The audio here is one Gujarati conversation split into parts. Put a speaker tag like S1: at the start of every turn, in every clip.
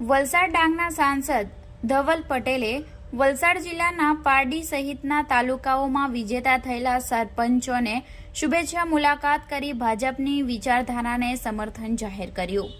S1: વલસાડ ડાંગના સાંસદ ધવલ પટેલે વલસાડ જિલ્લાના પારડી સહિતના તાલુકાઓમાં વિજેતા થયેલા સરપંચોને શુભેચ્છા મુલાકાત કરી ભાજપની વિચારધારાને સમર્થન જાહેર કર્યું.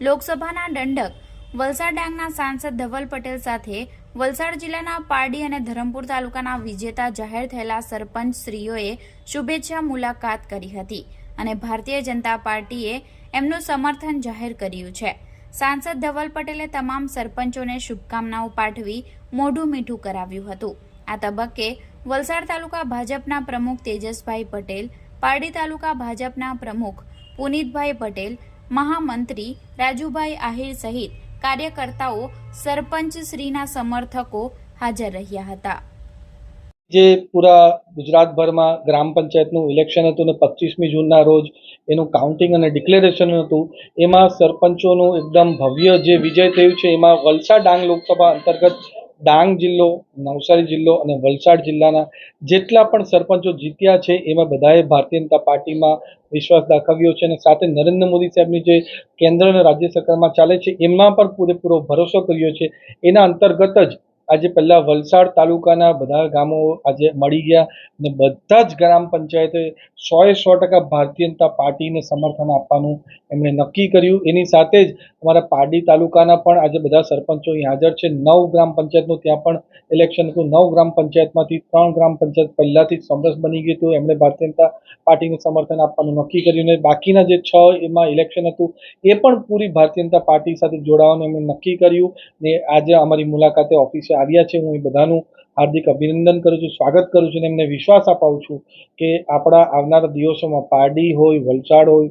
S1: લોકસભાના દંડક વલસાડ ડાંગના સાંસદ ધવલ પટેલ સાથે વલસાડ જિલ્લાના પારડી અને ધરમપુર તાલુકાના વિજેતા જાહેર થયેલા સરપંચ શ્રીઓએ શુભેચ્છા મુલાકાત કરી હતી અને ભારતીય જનતા પાર્ટીએ એમનું સમર્થન જાહેર કર્યું છે. સાંસદ ધવલ પટેલે તમામ સરપંચોને શુભકામનાઓ પાઠવી મોઢું મીઠું કરાવ્યું હતું. આ તબક્કે વલસાડ તાલુકા ભાજપના પ્રમુખ તેજસભાઈ પટેલ, પારડી તાલુકા ભાજપના પ્રમુખ પુનિતભાઈ પટેલ, મહામંત્રી રાજુભાઈ આહિર સહિત કાર્યકર્તાઓ, સરપંચશ્રીના સમર્થકો હાજર રહ્યા હતા.
S2: જે પૂરા ગુજરાતભરમાં ગ્રામ પંચાયતનું ઇલેક્શન હતું અને પચીસમી જૂનના રોજ એનું કાઉન્ટિંગ અને ડિક્લેરેશન હતું, એમાં સરપંચોનું એકદમ ભવ્ય જે વિજય થયું છે, એમાં વલસાડ ડાંગ લોકસભા અંતર્ગત ડાંગ જિલ્લો, નવસારી જિલ્લો અને વલસાડ જિલ્લાના જેટલા પણ સરપંચો જીત્યા છે, એમાં બધાએ ભારતીય જનતા પાર્ટીમાં વિશ્વાસ દાખવ્યો છે અને સાથે નરેન્દ્ર મોદી સાહેબની જે કેન્દ્ર અને રાજ્ય સરકારમાં ચાલે છે, એમાં પણ પૂરેપૂરો ભરોસો કર્યો છે. એના અંતર્ગત જ આજે પહેલાં વલસાડ તાલુકાના બધા ગામો આજે મળી ગયા અને બધા જ ગ્રામ પંચાયતે સોએ સો ટકા ભારતીય જનતા પાર્ટીને સમર્થન આપવાનું એમણે નક્કી કર્યું. એની સાથે જ અમારા પારડી તાલુકાના પણ આજે બધા સરપંચો અહીં હાજર છે. નવ ગ્રામ પંચાયતનું ત્યાં પણ ઇલેક્શન હતું. નવ ગ્રામ પંચાયતમાંથી ત્રણ ગ્રામ પંચાયત પહેલાંથી જ સમરસ બની ગયું હતું. એમણે ભારતીય જનતા પાર્ટીને સમર્થન આપવાનું નક્કી કર્યું અને બાકીના જે છ એમાં ઇલેક્શન હતું એ પણ પૂરી ભારતીય જનતા પાર્ટી સાથે જોડાવાનું એમણે નક્કી કર્યું ને આજે અમારી મુલાકાતે ઓફિસે આવ્યા છે, હું એ બધાનું હાર્દિક અભિનંદન કરું છું, સ્વાગત કરું છું અને એમને વિશ્વાસ અપાવું છું કે આપણા આવનારા દિવસોમાં પારડી હોય, વલસાડ હોય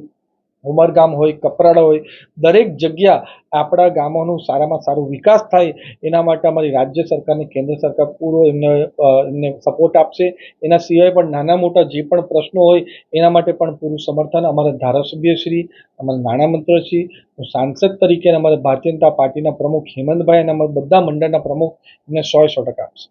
S2: ઉમરગામ હોય, કપરાડા હોય, દરેક જગ્યા આપણા ગામોનું સારામાં સારો વિકાસ થાય, એના માટે અમારી રાજ્ય સરકાર કેન્દ્ર સરકાર પૂરો એમને એમને સપોર્ટ આપશે. એના સિવાય પણ નાના મોટા જે પણ પ્રશ્નો હોય, એના માટે પણ પૂરું સમર્થન અમારા ધારાસભ્યશ્રી, અમારા નાણામંત્રીશ્રી સાંસદ તરીકે અને અમારા ભારતીય જનતા પાર્ટીના પ્રમુખ હેમંતભાઈ અને અમારા બધા મંડળના પ્રમુખ એમને સો સો ટકા આપશે.